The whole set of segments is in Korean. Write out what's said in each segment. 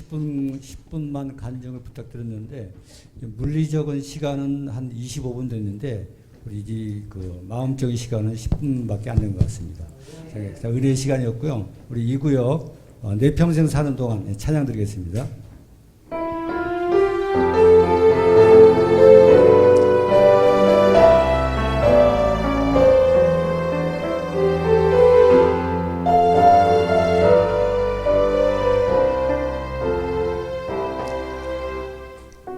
10분 10분만 간증을 부탁드렸는데 물리적인 시간은 한 25분 됐는데 우리 이 그 마음적인 시간은 10분밖에 안 된 것 같습니다. 자, 은혜의 시간이었고요. 우리 이 구역 어, 내 평생 사는 동안 네, 찬양 드리겠습니다.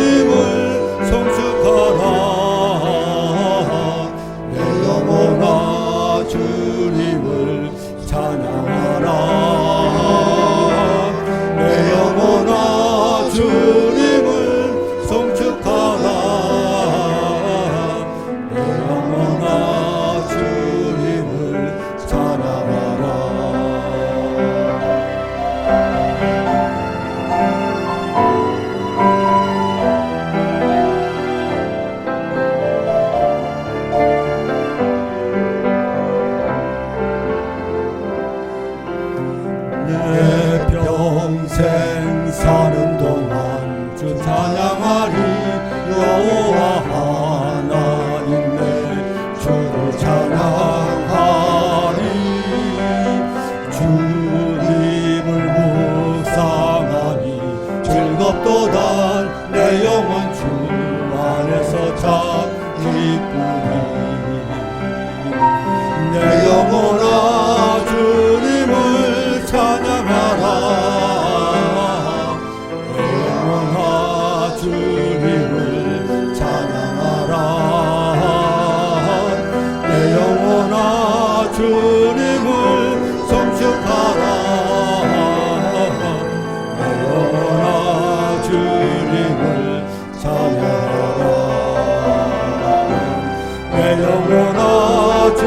주님을 성숙하라 참 기쁘니. 내 영혼아 주님을 찬양하라. 내 영혼아 주님을 찬양하라. 내 영혼아 주님을 Melomonatını